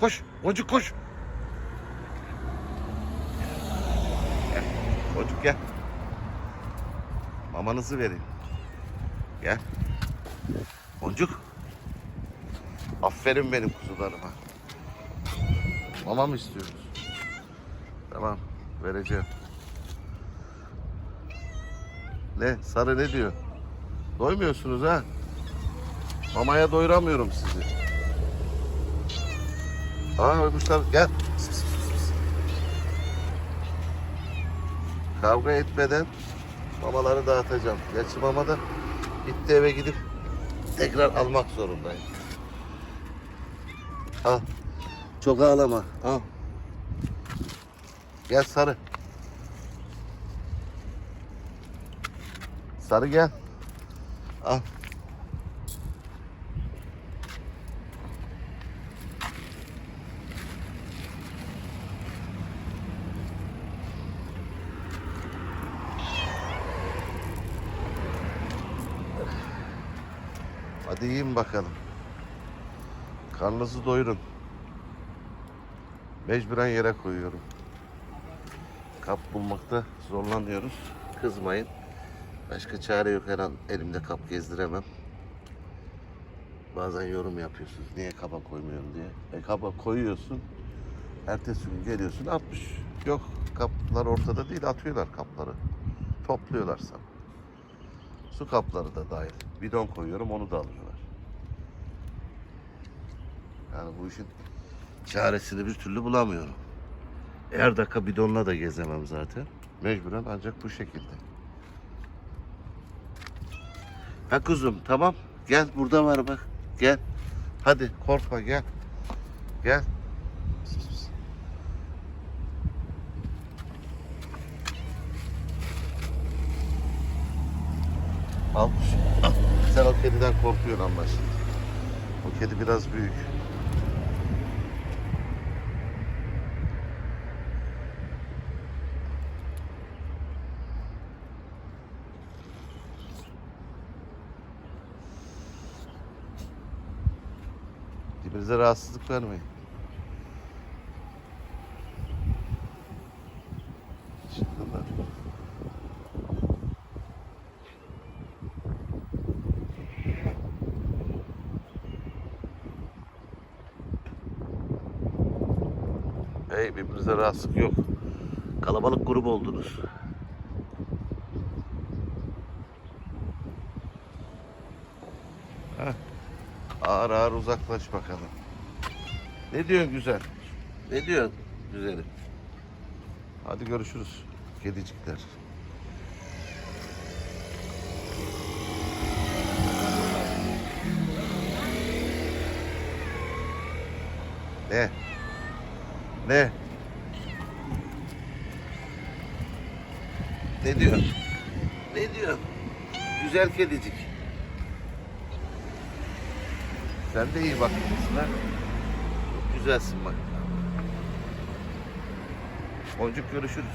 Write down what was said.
Koş. Boncuk koş. Gel. Boncuk gel. Mamanızı vereyim. Gel. Boncuk. Aferin benim kuzularıma. Mama mı istiyoruz? Tamam. Vereceğim. Ne? Sarı ne diyor? Doymuyorsunuz ha? Mamaya doyuramıyorum sizi. Aa öbürler gel. Kavga etmeden mamaları dağıtacağım. Gerçi mama da gitti eve gidip tekrar almak zorundayım. Al. Çok ağlama. Al. Gel sarı. Sarı gel. Al. Hadi yiyin bakalım. Karnınızı doyurun. Mecburen yere koyuyorum. Kap bulmakta zorlanıyoruz. Kızmayın. Başka çare yok her an elimde kap gezdiremem. Bazen yorum yapıyorsunuz. Niye kaba koymuyorum diye. E kaba koyuyorsun. Ertesi gün geliyorsun 60. Yok kaplar ortada değil atıyorlar kapları. Topluyorlar sana. Su kapları da dahil. Bidon koyuyorum onu da alıyorlar. Yani bu işin çaresini bir türlü bulamıyorum. Her dakika bidonla da gezemem zaten. Mecburen ancak bu şekilde. Ha kuzum tamam. Gel burada var bak. Gel. Hadi korkma gel. Gel. Al. Sen o kediden korkuyorsun anlaşıldı. O kedi biraz büyük. Dibinize rahatsızlık vermeyin. Çıktılar. Hey birbirinize rahatsızlık yok. Kalabalık grup oldunuz. Heh. Ağır ağır uzaklaş bakalım. Ne diyorsun güzel? Ne diyorsun güzelim? Hadi görüşürüz kedicikler. Ne? Ne? Ne diyor? Ne diyor? Güzel kedicik. Sen de iyi bakmışsın ha. Çok güzelsin bak. Boncuk görüşürüz.